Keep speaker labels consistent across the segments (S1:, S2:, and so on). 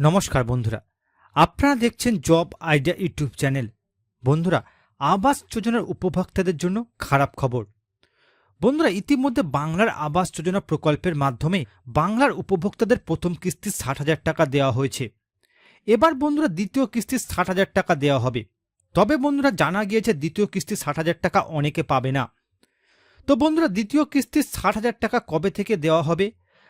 S1: নমস্কার বন্ধুরা। আপনারা দেখছেন জব আইডিয়া ইউটিউব চ্যানেল। বন্ধুরা, আবাস যোজনার উপভোক্তাদের জন্য খারাপ খবর। বন্ধুরা, ইতিমধ্যে বাংলার আবাস যোজনা প্রকল্পের মাধ্যমে বাংলার উপভোক্তাদের প্রথম কিস্তি ষাট হাজার টাকা দেওয়া হয়েছে। এবার বন্ধুরা, দ্বিতীয় কিস্তি ষাট হাজার টাকা দেওয়া হবে। তবে বন্ধুরা, জানা গিয়েছে দ্বিতীয় কিস্তি ষাট হাজার টাকা অনেকে পাবে না। তো বন্ধুরা, দ্বিতীয় কিস্তি ষাট হাজার টাকা কবে থেকে দেওয়া হবে?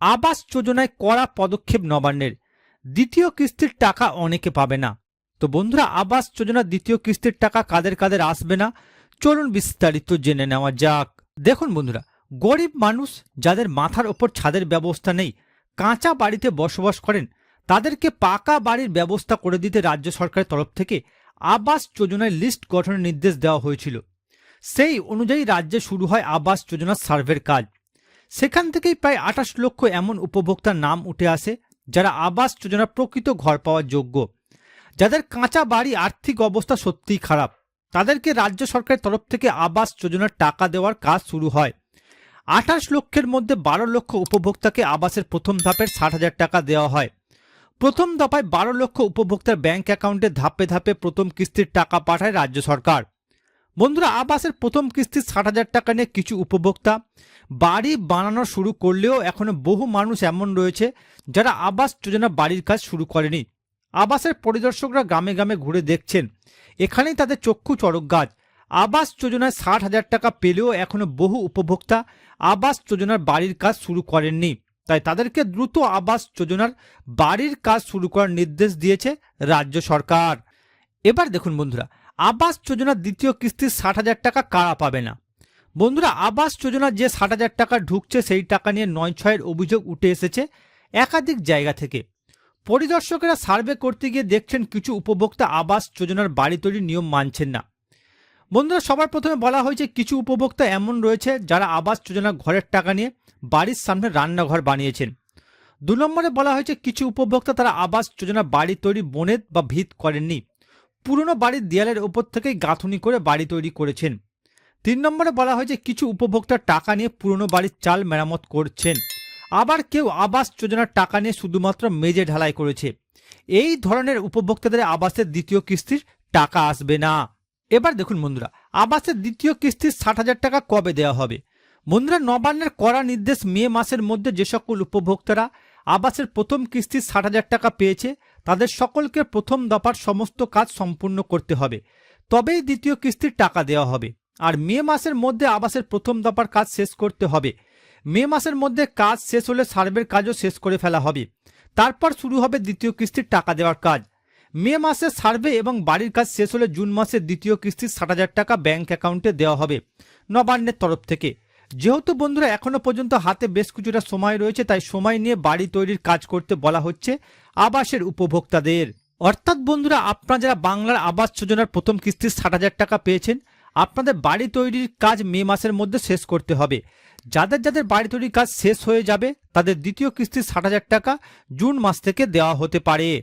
S1: আবাস যোজনায় কড়া পদক্ষেপ নবান্নের। দ্বিতীয় কিস্তির টাকা অনেকে পাবে না। তো বন্ধুরা, আবাস যোজনা দ্বিতীয় কিস্তির টাকা কাদের কাদের আসবে না? চলুন বিস্তারিত জেনে নেওয়া যাক। দেখুন বন্ধুরা, গরিব মানুষ যাদের মাথার ওপর ছাদের ব্যবস্থা নেই, কাঁচা বাড়িতে বসবাস করেন, তাদেরকে পাকা বাড়ির ব্যবস্থা করে দিতে রাজ্য সরকারের তরফ থেকে আবাস যোজনায় লিস্ট গঠনের নির্দেশ দেওয়া হয়েছিল। সেই অনুযায়ী রাজ্যে শুরু হয় আবাস যোজনার সার্ভের কাজ। সেখান থেকেই প্রায় আঠাশ লক্ষ এমন উপভোক্তার নাম উঠে আসে, যারা আবাস যোজনা প্রকৃত ঘর পাওয়ার যোগ্য। যাদের কাঁচা বাড়ি আর্থিক অবস্থা সত্যিই খারাপ, তাদেরকে রাজ্য সরকারের তরফ থেকে আবাস যোজনার টাকা দেওয়ার কাজ শুরু হয়। আঠাশ লক্ষের মধ্যে বারো লক্ষ উপভোক্তাকে আবাসের প্রথম ধাপের ষাট হাজার টাকা দেওয়া হয়। প্রথম দফায় বারো লক্ষ উপভোক্তার ব্যাংক অ্যাকাউন্টে ধাপে ধাপে প্রথম কিস্তির টাকা পাঠায় রাজ্য সরকার। বন্ধুরা আবাসের প্রথম কিস্তি ষাট হাজার টাকা নিয়ে কিছু উপভোক্তা বাড়ি বানানো শুরু করলেও এখনও বহু মানুষ এমন রয়েছে যারা আবাস যোজনা বাড়ির কাজ শুরু করেনি। আবাসের পরিদর্শকরা গ্রামে গ্রামে ঘুরে দেখছেন, এখানেই তাদের চক্ষু চড়ক গাছ। আবাস যোজনায় ষাট হাজার টাকা পেলেও এখনও বহু উপভোক্তা আবাস যোজনার বাড়ির কাজ শুরু করেননি। তাই তাদেরকে দ্রুত আবাস যোজনার বাড়ির কাজ শুরু করার নির্দেশ দিয়েছে রাজ্য সরকার। এবার দেখুন বন্ধুরা আবাস যোজনার দ্বিতীয় কিস্তির ষাট হাজার টাকা কারা পাবে না? বন্ধুরা, আবাস যোজনার যে ষাট হাজার টাকা ঢুকছে, সেই টাকা নিয়ে নয় ছয়ের অভিযোগ উঠে এসেছে একাধিক জায়গা থেকে। পরিদর্শকেরা সার্ভে করতে গিয়ে দেখছেন কিছু উপভোক্তা আবাস যোজনার বাড়ি তৈরির নিয়ম মানছেন না। বন্ধুরা, সবার প্রথমে বলা হয়েছে কিছু উপভোক্তা এমন রয়েছে যারা আবাস যোজনা ঘরের টাকা নিয়ে বাড়ির সামনে রান্নাঘর বানিয়েছেন। দু নম্বরে বলা হয়েছে, কিছু উপভোক্তা তারা আবাস যোজনা বাড়ি তৈরি বনেত বা ভিত করেননি। পুরনো বাড়ির দেয়ালের ওপর থেকেই গাঁথুনি করে বাড়ি তৈরি করেছেন। তিন নম্বরে বলা হয়েছে কিছু উপভোক্তা টাকা নিয়ে পুরনো বাড়ির চাল মেরামত করছেন। আবার কেউ আবাস যোজনার টাকা নিয়ে শুধুমাত্র মেজে ঢালাই করেছে। এই ধরনের উপভোক্তাদের আবাসের দ্বিতীয় কিস্তির টাকা আসবে না। এবার দেখুন বন্ধুরা, আবাসের দ্বিতীয় কিস্তির ষাট হাজার টাকা কবে দেওয়া হবে? বন্ধুরা, নবান্নের কড়া নির্দেশ মে মাসের মধ্যে যে সকল উপভোক্তারা আবাসের প্রথম কিস্তির ষাট হাজার টাকা পেয়েছে তাদের সকলকে প্রথম দফার সমস্ত কাজ সম্পূর্ণ করতে হবে। তবেই দ্বিতীয় কিস্তির টাকা দেওয়া হবে। আর মে মাসের মধ্যে আবাসের প্রথম দফার কাজ শেষ করতে হবে। মে মাসের মধ্যে কাজ শেষ হলে সার্ভের কাজও শেষ করে ফেলা হবে। তারপর শুরু হবে দ্বিতীয় কিস্তির টাকা দেওয়ার কাজ। মে মাসে সার্ভে এবং বাড়ির কাজ শেষ হলে জুন মাসের দ্বিতীয় কিস্তির ষাট হাজার টাকা ব্যাংক অ্যাকাউন্টে দেওয়া হবে। নবান্নের তরফ থেকে। যেহেতু বন্ধুরা এখনও পর্যন্ত হাতে বেশ কিছুটা সময় রয়েছে, তাই সময় নিয়ে বাড়ি তৈরির কাজ করতে বলা হচ্ছে আবাসের উপভোক্তাদের। অর্থাৎ বন্ধুরা, আপনারা যারা বাংলার আবাস যোজনার প্রথম কিস্তির ষাট হাজার টাকা পেয়েছেন, আপনাদের বাড়ি তৈরির কাজ মে মাসের মধ্যে শেষ করতে হবে। যাদের যাদের বাড়ি তৈরির কাজ শেষ হয়ে যাবে, তাদের দ্বিতীয় কিস্তির ষাট হাজার টাকা জুন মাস থেকে দেওয়া হতে পারে।